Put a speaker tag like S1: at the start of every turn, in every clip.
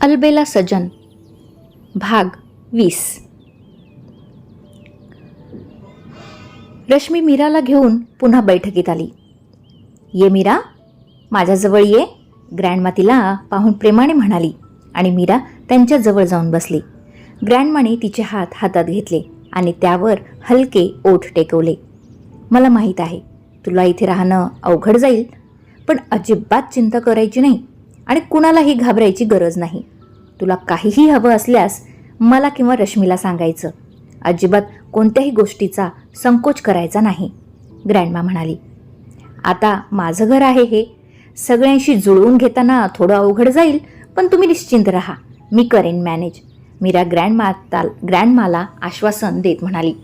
S1: अलबेला सजन. भाग वीस. रश्मी मीराला घेऊन पुन्हा बैठकीत आली. ये मीरा माझ्याजवळ ये ग्रँडमा तिला पाहून प्रेमाने म्हणाली आणि मीरा त्यांच्याजवळ जाऊन बसली. ग्रँडमाने तिचे हात हातात घेतले आणि त्यावर हलके ओठ टेकवले. मला माहीत आहे तुला इथे राहणं अवघड जाईल पण अजिबात चिंता करायची नाही. आणि कुणालाही घाबरायची गरज नाही. तुला काहीही हवं असल्यास मला किंवा रश्मीला सांगायचं. अजिबात कोणत्याही गोष्टीचा संकोच करायचा नाही ग्रँडमा म्हणाली. आता माझं घर आहे हे. सगळ्यांशी जुळवून घेताना थोडं अवघड जाईल पण तुम्ही निश्चिंत राहा. मी करेन मॅनेज. मीरा ग्रँडमाता ग्रँडमाला आश्वासन देत म्हणाली.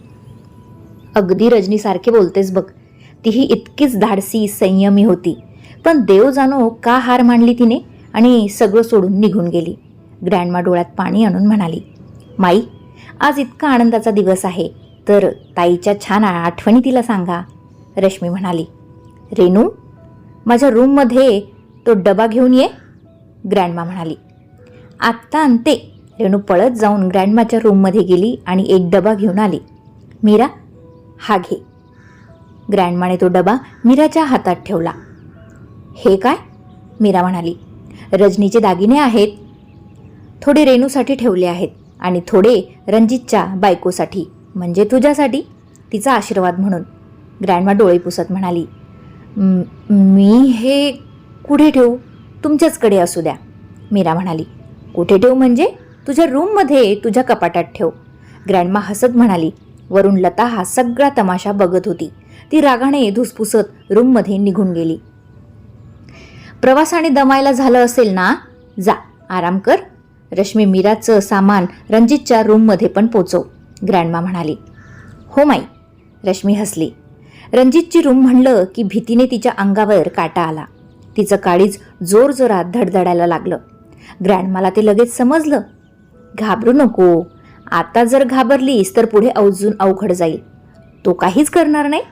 S1: अगदी रजनीसारखे बोलतेस बघ. तीही इतकीच धाडसी संयमी होती. पण देव जाणो का हार मांडली तिने? आणि सगळं सोडून निघून गेली. ग्रँडमा डोळ्यात पाणी आणून म्हणाली माई आज इतका आनंदाचा दिवस आहे तर ताईच्या छान आठवणी तिला सांगा. रश्मी म्हणाली रेनू माझ्या रूममध्ये तो डबा घेऊन ये. ग्रँडमा म्हणाली आत्ता आणते. रेणू पळत जाऊन ग्रँडमाच्या रूममध्ये गेली आणि एक डबा घेऊन आली मीरा हा घे. ग्रँडमाने तो डबा मीराच्या हातात ठेवला. हे काय? मीरा म्हणाली रजनीचे दागिने आहेत. थोडे रेणूसाठी ठेवले आहेत आणि थोडे रंजितच्या बायकोसाठी म्हणजे तुझ्यासाठी तिचा आशीर्वाद म्हणून. ग्रँडमा डोळे पुसत म्हणाली मी हे कुठे ठेवू? तुमच्याचकडे असू द्या. मीरा म्हणाली कुठे ठेवू म्हणजे? तुझ्या रूममध्ये तुझ्या कपाटात ठेव. ग्रँडमा हसत म्हणाली वरून लता हा सगळा तमाशा बघत होती. ती रागाने धुसफुसत रूममध्ये निघून गेली. प्रवासाने दमायला झालं असेल ना? जा आराम कर. रश्मी मीराचं सामान रणजितच्या रूममध्ये पण पोचव ग्रँडमा म्हणाली. हो माई. रश्मी हसली. रणजितची रूम म्हणलं की भीतीने तिच्या अंगावर काटा आला. तिचं काळीज जोरजोरात धडधडायला लागलं. ग्रँडमाला ते लगेच समजलं. घाबरू नको. आता जर घाबरलीस तर पुढे अवजून अवघड जाईल. तो काहीच करणार नाही.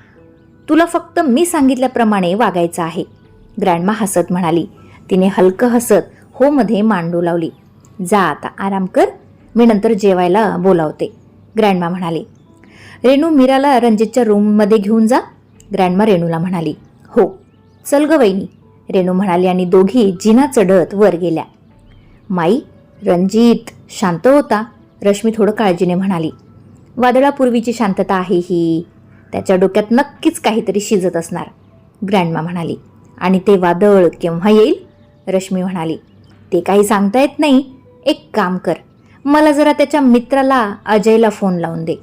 S1: तुला फक्त मी सांगितल्याप्रमाणे वागायचं आहे. ग्रँडमा हसत म्हणाली. तिने हलकं हसत हो मध्ये मांडू लावली. जा आता आराम कर. मी नंतर जेवायला बोलावते. ग्रँडमा म्हणाली. रेणू मीराला रणजितच्या रूममध्ये घेऊन जा. ग्रँडमा रेणूला म्हणाली. हो. चल ग वहिनी. रेणू म्हणाली आणि दोघी जिना चढत वर गेल्या. माई रणजित शांत होता. रश्मी थोडं काळजीने म्हणाली. वादळापूर्वीची शांतता आहे ही. त्याच्या डोक्यात नक्कीच काहीतरी शिजत असणार. ग्रँडमा म्हणाली. आणि ते वादळ केव्हा येईल? रश्मी म्हणाली ते काही सांगता येत नाही. एक काम कर. मला जरा त्याच्या मित्राला अजयला फोन लावून दे.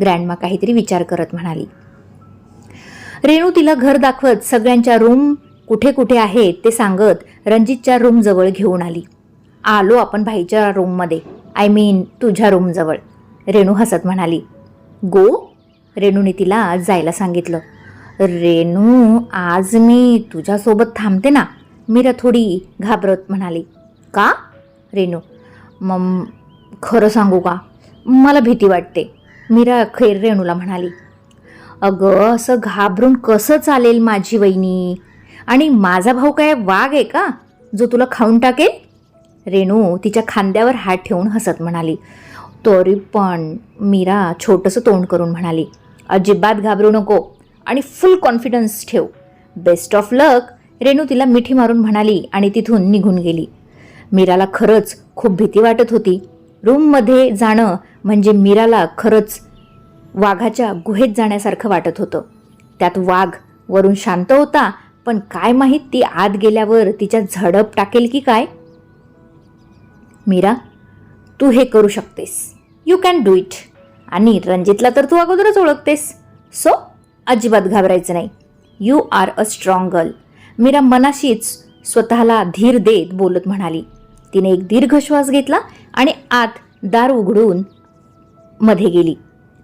S1: ग्रँडमा काहीतरी विचार करत म्हणाली. रेणू तिला घर दाखवत सगळ्यांच्या रूम कुठे कुठे आहेत ते सांगत रणजितच्या रूमजवळ घेऊन आली. आलो आपण भाईच्या रूममध्ये आय मीन तुझ्या रूमजवळ रेणू हसत म्हणाली. गो? रेणूने तिला जायला सांगितलं. रेणू आज मी तुझ्यासोबत थांबते ना. मीरा थोडी घाबरत म्हणाली. का? रेणू. मग खरं सांगू का? मला भीती वाटते. मीरा खैर रेणूला म्हणाली. अगं असं घाबरून कसं चालेल माझी वहिनी? आणि माझा भाऊ काय वाघ आहे का? जो तुला खाऊन टाकेल? रेणू तिच्या खांद्यावर हात ठेवून हसत म्हणाली. तरी पण मीरा छोटंसं तोंड करून म्हणाली. अजिबात घाबरू नको. आणि फुल कॉन्फिडन्स ठेव. बेस्ट ऑफ लक रेणू तिला मिठी मारून म्हणाली आणि तिथून निघून गेली. मीराला खरंच खूप भीती वाटत होती. रूममध्ये जाणं म्हणजे मीराला खरंच वाघाच्या गुहेत जाण्यासारखं वाटत होतं. त्यात वाघ वरून शांत होता पण काय माहीत ती आत गेल्यावर तिच्या झडप टाकेल की काय? मीरा तू हे करू शकतेस. यू कॅन डू इट आणि रणजितला तर तू अगोदरच ओळखतेस. सो अजिबात घाबरायचं नाही. You are a strong girl Meera मनाशीच स्वतःला धीर देत बोलत म्हणाली. तिने एक दीर्घ श्वास घेतला आणि आत दार उघडून मध्ये गेली.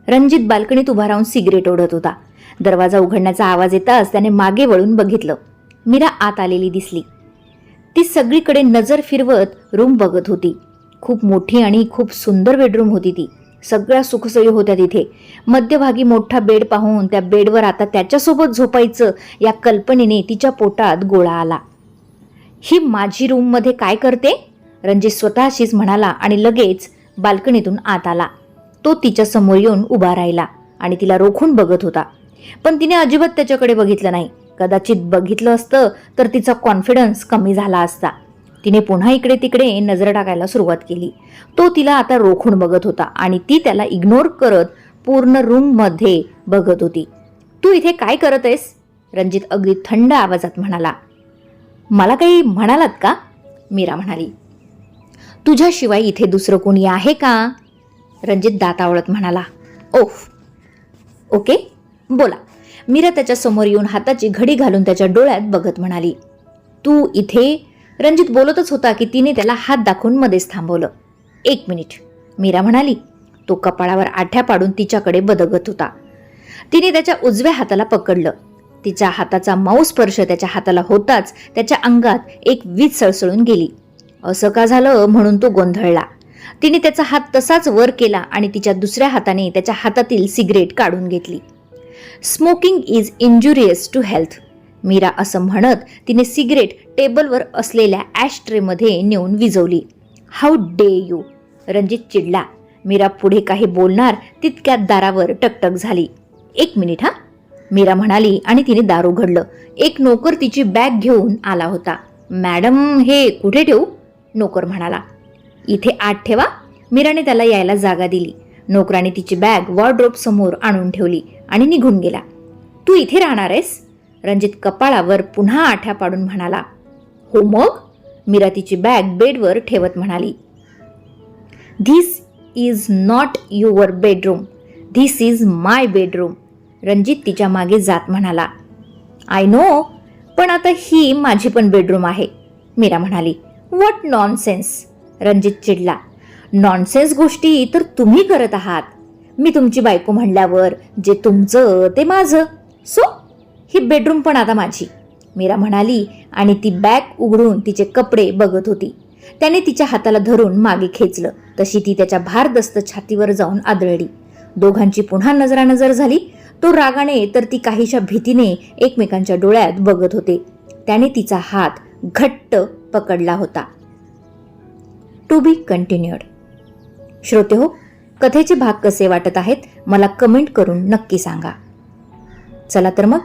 S1: रणजित बाल्कनीत उभा राहून सिगरेट ओढत होता. दरवाजा उघडण्याचा आवाज येताच त्याने मागे वळून बघितलं. मीरा आत आलेली दिसली. ती सगळीकडे नजर फिरवत रूम बघत होती. खूप मोठी आणि खूप सुंदर बेडरूम होती ती. सगळ्या सुखसोयी होत्या तिथे. मध्यभागी मोठा बेड पाहून त्या बेडवर आता त्याच्यासोबत झोपायचं या कल्पनेने तिच्या पोटात गोळा आला. ही माझी रूममध्ये काय करते? रणजित स्वतःशीच म्हणाला आणि लगेच बाल्कनीतून आत आला. तो तिच्या समोर येऊन उभा राहिला आणि तिला रोखून बघत होता. पण तिने अजिबात त्याच्याकडे बघितलं नाही. कदाचित बघितलं असतं तर तिचा कॉन्फिडन्स कमी झाला असता. तिने पुन्हा इकडे तिकडे नजर टाकायला सुरुवात केली. तो तिला आता रोखून बघत होता आणि ती त्याला इग्नोर करत पूर्ण रूममध्ये बघत होती. तू इथे काय करत आहेस रणजित अगदी थंड आवाजात म्हणाला. मला काही म्हणालात का? मीरा म्हणाली. तुझ्याशिवाय इथे दुसरं कोणी आहे का? रणजित दातावळत म्हणाला. ओफ. ओके बोला. मीरा त्याच्यासमोर येऊन हाताची घडी घालून त्याच्या डोळ्यात बघत म्हणाली. तू इथे रणजित बोलतच होता की तिने त्याला हात दाखवून मध्येच थांबवलं. एक मिनिट. मीरा म्हणाली तो कपाळावर आठ्या पाडून तिच्याकडे बदगत होता. तिने त्याच्या उजव्या हाताला पकडलं. तिच्या हाताचा माऊ स्पर्श त्याच्या हाताला होताच त्याच्या अंगात एक वीज सळसळून गेली. असं का झालं म्हणून तो गोंधळला. तिने त्याचा हात तसाच वर केला आणि तिच्या दुसऱ्या हाताने त्याच्या हातातील सिगरेट काढून घेतली. Smoking is injurious to health. Meera असं म्हणत तिने सिगरेट टेबलवर असलेल्या ॲश ट्रेमध्ये नेऊन विजवली. हाऊ डे यू रणजित चिडला. मीरा पुढे काही बोलणार तितक्यात दारावर टकटक झाली. एक मिनिट हा. मीरा म्हणाली आणि तिने दार उघडलं. एक नोकर तिची बॅग घेऊन आला होता. मॅडम हे कुठे ठेवू? नोकर म्हणाला. इथे आत ठेवा. मीराने त्याला यायला जागा दिली. नोकराने तिची बॅग वॉर्ड्रोब समोर आणून ठेवली आणि निघून गेला. तू इथे राहणार आहेस? रणजित कपाळावर पुन्हा आठ्या पाडून म्हणाला हो मग? मीरा तिची बॅग बेडवर ठेवत म्हणाली this is not your bedroom this is my bedroom Ranjit तिच्यामागे जात म्हणाला आय नो पण आता ही माझी पण बेडरूम आहे. मीरा म्हणाली वॉट नॉनसेन्स रणजित चिडला नॉनसेन्स गोष्टी तर तुम्ही करत आहात. मी तुमची बायको म्हणल्यावर जे तुमचं ते माझं. सो ही बेडरूम पण आता माझी. मीरा म्हणाली आणि ती बॅग उघडून तिचे कपडे बघत होती. त्याने तिच्या हाताला धरून मागे खेचलं. तशी ती त्याच्या भारदस्त छातीवर जाऊन आदळली. दोघांची पुन्हा नजरानजर झाली. तो रागाने तर ती काहीशा भीतीने एकमेकांच्या डोळ्यात बघत होते. त्याने तिचा हात घट्ट पकडला होता. टू बी कंटिन्युअड श्रोते हो कथेचे भाग कसे वाटत आहेत? मला कमेंट करून नक्की सांगा. चला तर मग.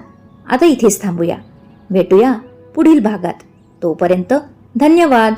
S1: आता इथेच थांबूया. भेटूया पुढील भागात. तोपर्यंत धन्यवाद.